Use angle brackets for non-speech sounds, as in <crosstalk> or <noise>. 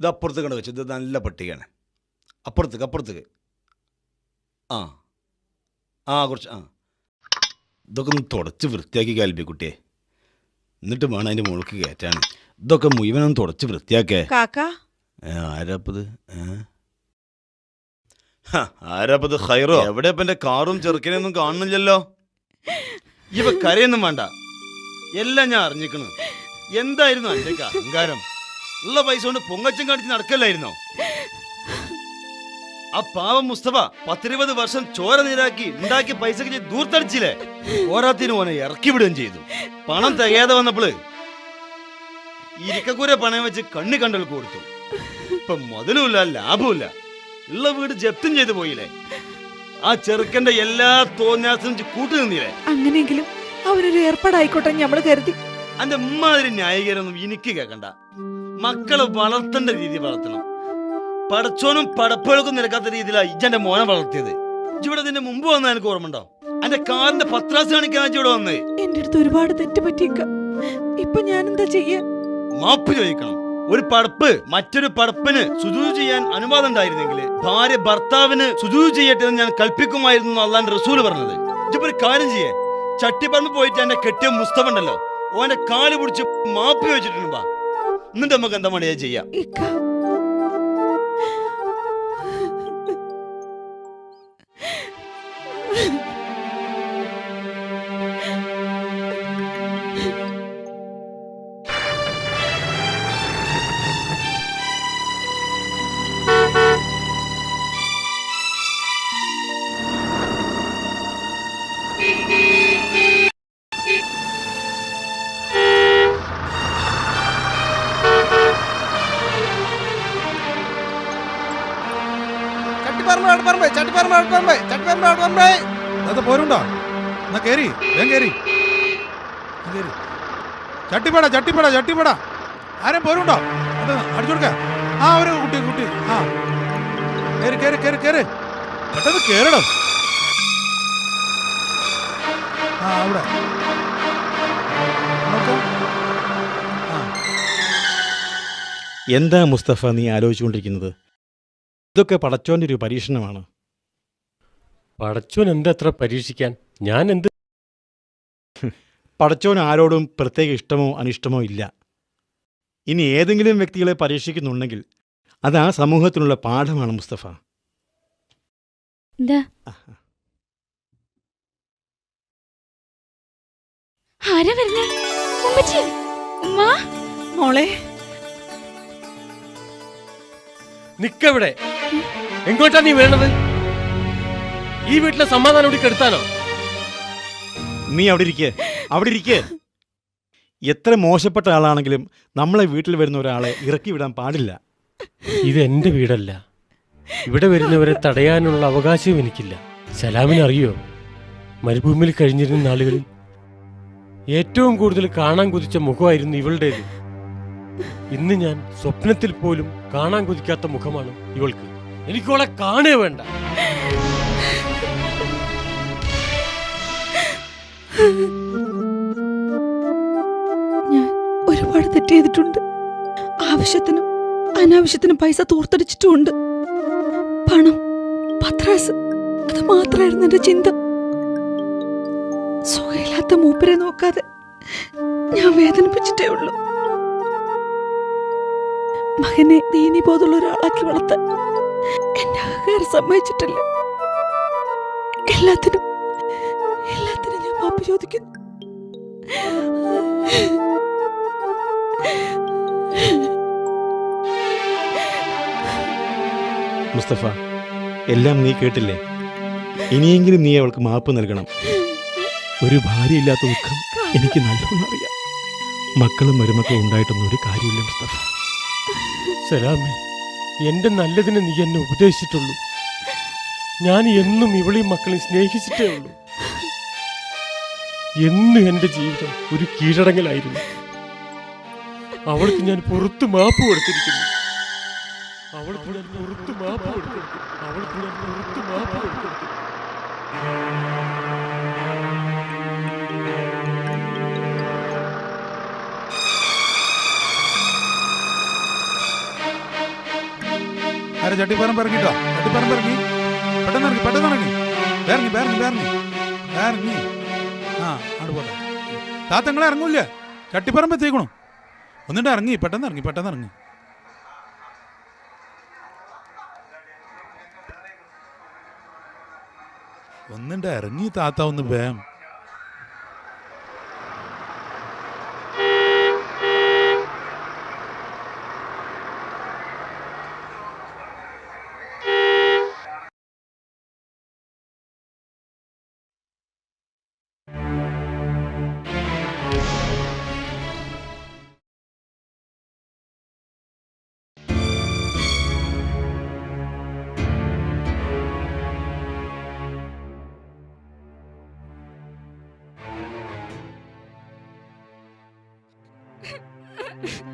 ഇത് അപ്പുറത്ത് കണ്ട് വെച്ചു. ഇത് നല്ല പട്ടികയാണ്. അപ്പുറത്തേക്ക് അപ്പുറത്തേക്ക്. ആ. ആ കുറച്ച് ആ. ഇതൊക്കെ ഒന്ന് തുടച്ച് വൃത്തിയാക്കി കാൽപ്പി കുട്ടിയെ. എന്നിട്ട് വേണം അതിന്റെ മുകൾക്ക് കയറ്റാണ് ഇതൊക്കെ മുഴുവനൊന്ന് തുടച്ച് വൃത്തിയാക്കേ. കാക്ക? ആരാപ്പത്? ആരാപ്പത്? ഹൈറോ എവിടെ ഇപ്പം എന്റെ കാറും ചെറുക്കനെയൊന്നും കാണുന്നില്ലല്ലോ? ഇവ കരയൊന്നും വേണ്ട. എല്ലാം ഞാൻ അറിഞ്ഞിക്കണു എന്തായിരുന്നു അതിന്റെ അഹങ്കാരം? ഉള്ള പൈസ കൊണ്ട് പൊങ്ങച്ചം കാണിച്ച് നടക്കല്ലായിരുന്നോ? ആ പാവം മുസ്തഫ പത്തിരുപത് വർഷം ചോര നീരാക്കി ഉണ്ടാക്കിയ പൈസക്ക് ദൂർത്തടിച്ചില്ലേ? പോരാത്തിന് ഓനെ ഇറക്കി വിടുകയും ചെയ്തു. പണം തികയാതെ വന്നപ്പോൾ ഇരിക്കക്കൂര പണയം വെച്ച് കണ്ണു കണ്ടൽ കൊടുത്തു. ഇപ്പൊ മുതലുമില്ല ലാഭമില്ല ഉള്ള വീട് ജപ്തും ചെയ്തു പോയില്ലേ? ആ ചെറുക്കന്റെ എല്ലാ തോന്നാസും കൂട്ടു നിന്നില്ലേ? അങ്ങനെയെങ്കിലും അവനൊരു ഏർപ്പാടായിക്കോട്ടെ ഞമ്മൾ കരുതി. അന്റെ ഉമ്മാതിരി ന്യായീകരൊന്നും എനിക്ക് കേൾക്കണ്ട മക്കളെ വളർത്തേണ്ട രീതി വളർത്തണം. പടച്ചോനും പടപ്പുകൾക്കും നിരക്കാത്ത രീതിയിലാണ് ഇജ്ജന്റെ മോനെ വളർത്തിയത്. ഇവിടെ നിന്റെ മുമ്പ് വന്ന എനിക്ക് ഓർമ്മണ്ടോ അന്റെ കാറിന്റെ പത്രാസ് കാണിക്കാൻ ഇവിടെ വന്നേ. എന്റെ അടുത്ത് ഒരുപാട് തെറ്റ് പറ്റിയേക്ക. ഇപ്പൊ ഞാൻ എന്താ ചെയ്യാ? മാപ്പ് ചോദിക്കണം. ഒരു പടപ്പ് മറ്റൊരു പടപ്പിന് സുജൂ ചെയ്യാൻ അനുവാദം ഉണ്ടായിരുന്നെങ്കിൽ ഭാര്യ ഭർത്താവിന് സുജൂ ചെയ്യട്ടെ എന്ന് ഞാൻ കൽപ്പിക്കുമായിരുന്നു അള്ളാന്റെ റസൂൽ പറഞ്ഞത്. ഇപ്പൊ ഒരു കാര്യം ചെയ്യേ. ചട്ടിപ്പറമ്പ് പോയിട്ട് എന്റെ കെട്ടിയ മുസ്തഫ ഉണ്ടല്ലോ ഓന്റെ കാൽ പിടിച്ച് മാപ്പ് ചോദിച്ചിട്ടുണ്ട് എന്നിട്ട് നമുക്ക് എന്താ മണിയാ ചെയ്യാം? ചട്ടിപ്പറമ്പ് അടുപ്പറമ്പ് ചട്ടിപ്പറമ്പ് അടുപ്പറമ്പ് ചട്ടിപ്പറമ്പ് അടുപ്പറമ്പ് അത് പോരുണ്ടോ? എന്നാ കേറി വേഗം കേറി. ആ, കേറി. ചട്ടിപ്പട ചട്ടിപ്പട ചട്ടിപ്പട. ആരും പോരുണ്ടോ? അത് അടിച്ചു കൊടുക്ക. ആ ഒരു കുട്ടി കുട്ടി. ആ. കേറി കേറി കേറി കേറി. പെട്ടെന്ന് കേറണം. ആ അവിടെ. എന്താ മുസ്തഫ നീ ആലോചിച്ചുകൊണ്ടിരിക്കുന്നത്? ഇതൊക്കെ പടച്ചോന്റെ ഒരു പരീക്ഷണമാണ്. പടച്ചോൻ എന്തെത്ര പരീക്ഷിക്കാൻ? ഞാൻ എന്ത് പടച്ചോൻ ആരോടും പ്രത്യേക ഇഷ്ടമോ അനിഷ്ടമോ ഇല്ല. ഇനി ഏതെങ്കിലും വ്യക്തികളെ പരീക്ഷിക്കുന്നുണ്ടെങ്കിൽ അത് ആ സമൂഹത്തിനുള്ള പാഠമാണ് മുസ്തഫ. മോളെ. നിക്കവിടെ. എങ്ങോട്ടാ നീ വേണത് ഈ വീട്ടിലെ സമാധാനം ഇവിടെ കെടുത്താനോ? നീ അവിടെ ഇരിക്കേ. അവിടെ ഇരിക്കേ. എത്ര മോശപ്പെട്ട ആളാണെങ്കിലും നമ്മളെ വീട്ടിൽ വരുന്ന ഒരാളെ ഇറക്കി വിടാൻ പാടില്ല. ഇത് എന്റെ വീടല്ല. ഇവിടെ വരുന്നവരെ തടയാനുള്ള അവകാശവും എനിക്കില്ല. സലാമിന് അറിയോ? മരുഭൂമിയിൽ കഴിഞ്ഞിരുന്ന നാളുകളിൽ ഏറ്റവും കൂടുതൽ കാണാൻ കുതിച്ച മുഖമായിരുന്നു ഇവളുടേത്. ഇന്ന് ഞാൻ സ്വപ്നത്തിൽ പോലും കാണാൻ കുതിക്കാത്ത മുഖമാണ് ഇവൾക്ക്. എനിക്കവളെ കാണേ വേണ്ട. ഞാൻ ഒരുപാട് തെറ്റ് ചെയ്തിട്ടുണ്ട്. ആവശ്യത്തിനും അനാവശ്യത്തിനും പൈസ തൂർത്തടിച്ചിട്ടുമുണ്ട്. പണം പത്രാസ് അത് മാത്രമായിരുന്നു എന്റെ ചിന്ത. സുഖമില്ലാത്ത മൂപ്പരെ നോക്കാതെ ഞാൻ വേദനിപ്പിച്ചിട്ടേ ഉള്ളൂ. മകനെ ദീനി പോലുള്ള ഒരാളാക്കി വളർത്താൻ എന്റെ അഹങ്കാരം സമ്മതിച്ചിട്ടില്ല. എല്ലാത്തിനും ചോദിക്കുന്നു. മുസ്തഫ എല്ലാം നീ കേട്ടില്ലേ? ഇനിയെങ്കിലും നീ അവൾക്ക് മാപ്പ് നൽകണം. ഒരു ഭാര്യയില്ലാത്ത ദുഃഖം എനിക്ക് നല്ലോണം അറിയാം. മക്കളും മരുമക്കളും ഉണ്ടായിട്ടൊന്നും ഒരു കാര്യമില്ല മുസ്തഫ. സലാമേ എന്റെ നല്ലതിന് നീ എന്നെ ഉപദേശിച്ചിട്ടുള്ളൂ. ഞാൻ എന്നും ഇവളെയും മക്കളെ സ്നേഹിച്ചിട്ടേ ഉള്ളൂ. എന്നും എന്റെ ജീവിതം ഒരു കീഴടങ്ങലായിരുന്നു. അവൾക്ക് ഞാൻ പുറത്ത് മാപ്പ് കൊടുത്തിരിക്കുന്നു. അവൾക്ക് ഞാൻ പുറത്ത് മാപ്പ് അവൾക്ക് ഞാൻ പുറത്ത് മാപ്പ് കൊടുത്തിരിക്കുന്നു. ആരെ ചട്ടിപ്പറമ്പ് ഇറങ്ങിട്ടോ ചട്ടിപ്പറമ്പ് ഇറങ്ങി പെട്ടെന്ന് ഇറങ്ങി പെട്ടെന്ന് ഇറങ്ങി. വേറങ്ങി വേറങ്ങി വേറങ്ങി വേറങ്ങി ആ അവിടെ പോട്ടെ. താത്തങ്ങളെ ഇറങ്ങൂല്ല? ഒന്നിട്ട് ഇറങ്ങി പെട്ടെന്ന് ഇറങ്ങി പെട്ടെന്ന് ഇറങ്ങി. ഒന്നിട്ട് ഇറങ്ങി താത്ത ഒന്ന് വേം. Mm-hmm. <laughs>